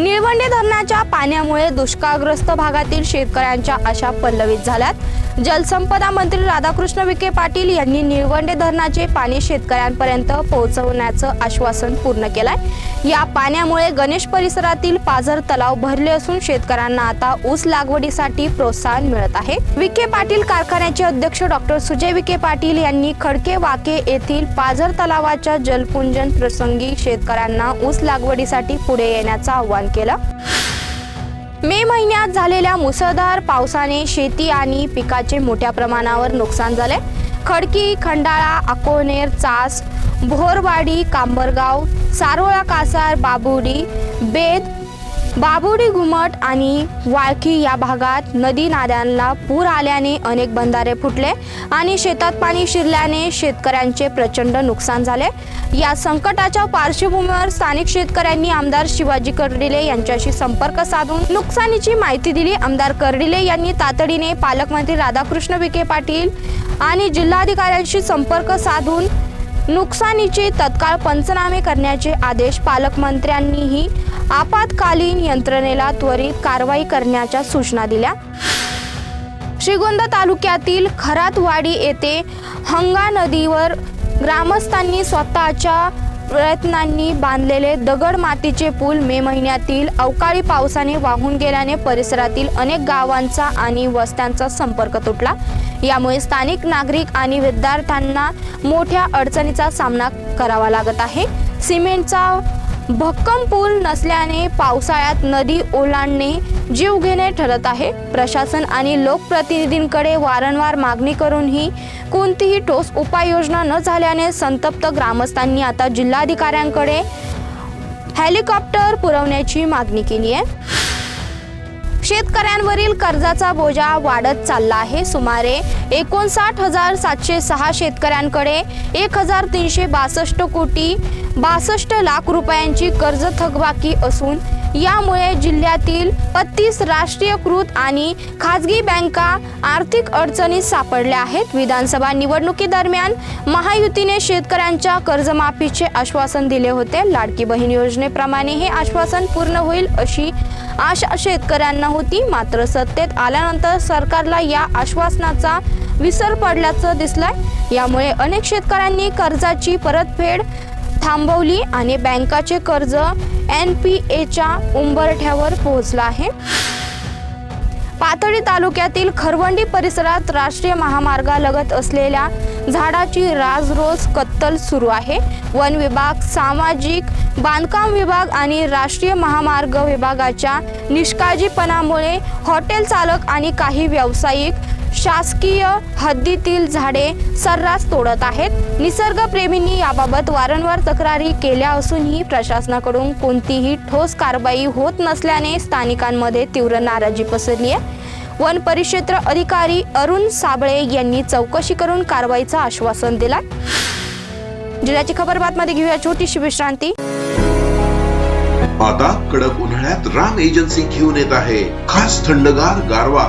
निळवंडे धरणाच्या पाण्यामुळे दुष्काळग्रस्त भागातील शेतकऱ्यांच्या आशा पल्लवित झाल्यात. जलसंपदा मंत्री राधाकृष्ण विखे पाटील यांनी निळवंडे धरणाचे पाणी शेतकऱ्यांपर्यंत पोहोचवण्याचं आश्वासन पूर्ण केलंय. या पाण्यामुळे गणेश परिसरातील पाझर तलाव भरले असून शेतकऱ्यांना आता ऊस लागवडीसाठी प्रोत्साहन मिळत आहे. विखे पाटील कारखान्याचे अध्यक्ष डॉक्टर सुजय विखे पाटील यांनी खडके वाके येथील पाझर तलावाच्या जलपुंजन प्रसंगी शेतकऱ्यांना ऊस लागवडीसाठी पुढे येण्याचं आव्हान केलं. मे महिन्यात झालेल्या मुसळधार पावसाने शेती आणि पिकाचे मोठ्या प्रमाणावर नुकसान झाले. खडकी खंडाळा अकोनेर चास भोरवाडी कांबरगाव सारोळा कासार बाबुडी बेद बाबुडी घुमट आणि वाळकी या भागात नदी नाल्यांना पूर आल्याने अनेक बंधारे फुटले आणि शेतात पाणी शिरल्याने शेतकऱ्यांचे प्रचंड नुकसान झाले. या संकटाच्या पार्श्वभूमीवर स्थानिक शेतकऱ्यांनी आमदार शिवाजी कर्डिले यांच्याशी संपर्क साधून नुकसानीची माहिती दिली. आमदार कर्डिले यांनी तातडीने पालकमंत्री राधाकृष्ण विखे पाटील आणि जिल्हाधिकाऱ्यांशी संपर्क साधून नुकसानीचे तत्काळ पंचनामे करण्याचे आदेश पालकमंत्र्यांनीही आपत्कालीन यंत्रणेला त्वरित कारवाई करण्याच्या सूचना दिल्या. श्रीगोंदा तालुक्यातील खरातवाडी येथे हंगा नदीवर ग्रामस्थांनी स्वतःच्या प्रयत्नांनी बांधलेले दगड मातीचे पूल मे महिन्यातील अवकाळी पावसाने वाहून गेल्याने परिसरातील अनेक गावांचा आणि वस्त्यांचा संपर्क तुटला. यामुळे स्थानिक नागरिक आणि विद्यार्थ्यांना मोठ्या अडचणीचा सामना करावा लागत आहे. सिमेंटचा भक्कम पूल नसल्याने पावसाळ्यात नदी ओलांडणे जीवघेणे ठरत आहे. प्रशासन आणि लोकप्रतिनिधींकडे वारंवार मागणी करूनही कोणतीही ठोस उपाययोजना न झाल्याने संतप्त ग्रामस्थांनी आता जिल्हाधिकाऱ्यांकडे हेलिकॉप्टर पुरवण्याची मागणी केली आहे. शेतकऱ्यांवरील कर्जाचा बोजा वाढत चालला आहे. सुमारे एकोणसाठ हजार सातशे सहा शेतकऱ्यांकडे एक हजार तीनशे बासष्ट कोटी बासष्ट लाख रुपयांची कर्ज थकबाकी असून यामुळे जिल्ह्यातील बत्तीस राष्ट्रीयकृत आणि खाजगी बँका आर्थिक अडचणीत सापडल्या आहेत. विधानसभा निवडणुकीदरम्यान महायुतीने शेतकऱ्यांच्या कर्जमाफीचे आश्वासन दिले होते. लाडकी बहीण योजनेप्रमाणे हे आश्वासन पूर्ण होईल अशी आशा शेतकऱ्यांना होती. मात्र सत्तेत आल्यानंतर सरकारला या आश्वासनाचा विसर पडल्याचं दिसलंय. यामुळे अनेक शेतकऱ्यांनी कर्जाची परतफेड थांबवली आणि बँकाचे कर्ज एन पी एच्या उंबरठ्यावर पोहोचला आहे. पातळी तालुक्यातील खरवंडी परिसरात राष्ट्रीय महामार्गालगत असलेल्या झाडाची राजरोज कत्तल सुरू आहे. वन विभाग सामाजिक बांधकाम विभाग आणि राष्ट्रीय महामार्ग विभागाच्या निष्काळजीपणामुळे हॉटेल चालक आणि काही व्यावसायिक शासकीय हद्दीतील झाडे सर्रास तोडत आहेत. निसर्गप्रेमींनी याबाबत वारंवार तक्रारी केल्या असूनही प्रशासनाकडून कोणतीही ठोस कारवाई होत नसल्याने स्थानिकांमध्ये तीव्र नाराजी पसरली आहे. वन परिक्षेत्र अधिकारी अरुण साबळे यांनी चौकशी करून कारवाईचं आश्वासन दिलं जिल्ह्याची खबर बातमध्ये घेऊया. छोटीशी विश्रांती. आता कडक उन्हाळ्यात राम एजन्सी घेऊन येत आहे. खास थंडगार गारवा.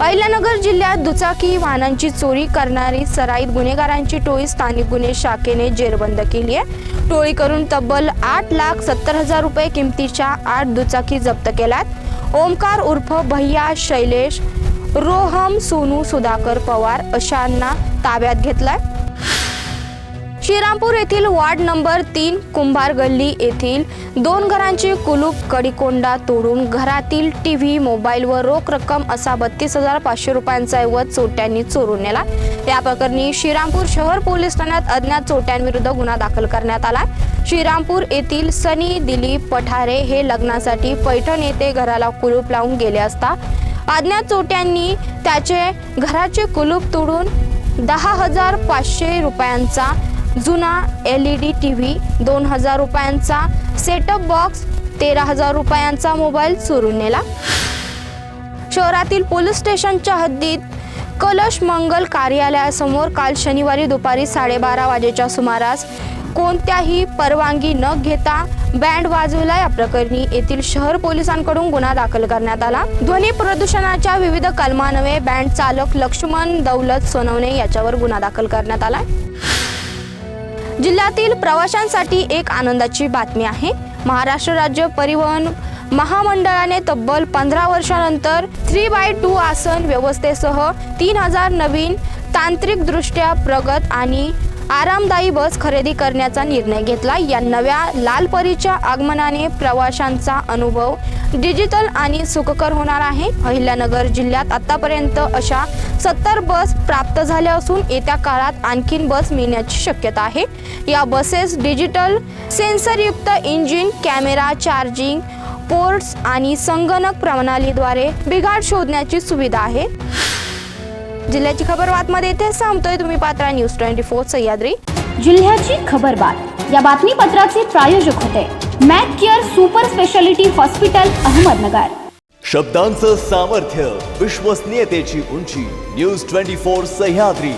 अहिल्यानगर जिल्ह्यात दुचाकी वाहनांची चोरी करणारी सराईत गुन्हेगारांची टोळी स्थानिक गुन्हे शाखेने जेरबंद केली आहे. टोळी करून तब्बल आठ लाख सत्तर हजार रुपये किमतीच्या आठ दुचाकी जप्त केल्यात. ओमकार उर्फ भैया शैलेश रोहम सोनू सुधाकर पवार अशांना ताब्यात घेतलाय. श्रीरामपूर येथील वार्ड नंबर तीन कुंभार गल्ली येथील दोन घरांचे कुलूप कडीकोंडा तोडून घरातील टी व्ही मोबाईल व रोख रक्कम असा बत्तीस हजार पाचशे रुपयांचा ऐवज चोट्यांनी चोरून नेला. या प्रकरणी श्रीरामपूर शहर पोलीस ठाण्यात अज्ञात चोट्यांविरुद्ध गुन्हा दाखल करण्यात आला. श्रीरामपूर येथील सनी दिलीप पठारे हे लग्नासाठी पैठण येथे घराला कुलूप लावून गेले असता अज्ञात चोट्यांनी त्याचे घराचे कुलूप तोडून दहा हजार पाचशे रुपयांचा जुना L E D T V दोन हजार रुपयांचा सेटअप बॉक्स तेरा हजार रुपयांचा मोबाईल चोरून नेला. शहरातील पोलीस स्टेशनच्या हद्दीत कलश मंगल कार्यालयासमोर काल शनिवारी दुपारी साडेबारा वाजेच्या सुमारास कोणत्याही परवानगी न घेता बँड वाजवला. या प्रकरणी येथील शहर पोलिसांकडून गुन्हा दाखल करण्यात आला. ध्वनी प्रदूषणाच्या विविध कलमानवे बँड चालक लक्ष्मण दौलत सोनवणे याच्यावर गुन्हा दाखल करण्यात आला जिल्ह्यातील प्रवाशांसाठी एक आनंदाची बातमी आहे. महाराष्ट्र राज्य परिवहन महामंडळाने तब्बल पंधरा वर्षानंतर थ्री बाय टू आसन व्यवस्थेसह तीन हजार नवीन तांत्रिकदृष्ट्या प्रगत आणि आरामदायी बस खरेदी करण्याचा निर्णय घेतला. या नव्या लालपरीच्या आगमनाने प्रवाशांचा अनुभव डिजिटल आणि सुखकर होणार आहे. अहिल्यानगर जिल्ह्यात आतापर्यंत अशा सत्तर बस प्राप्त झाल्या असून येत्या काळात आणखीन बस मिळण्याची शक्यता आहे. या बसेस डिजिटल सेन्सरयुक्त इंजिन कॅमेरा चार्जिंग पोर्ट्स आणि संगणक प्रणालीद्वारे बिघाड शोधण्याची सुविधा आहे. जिल्ह्याची खबर बातमध्ये इथे सांगतोय तुम्ही Patra news twenty four Sahyadri. जिल्ह्याची खबर बात. या बातमीपत्राचे प्रायोजक होते. Mac Care super speciality hospital Ahmednagar. शब्दांचं सामर्थ्य विश्वसनीयतेची उंची. News twenty four Sahyadri.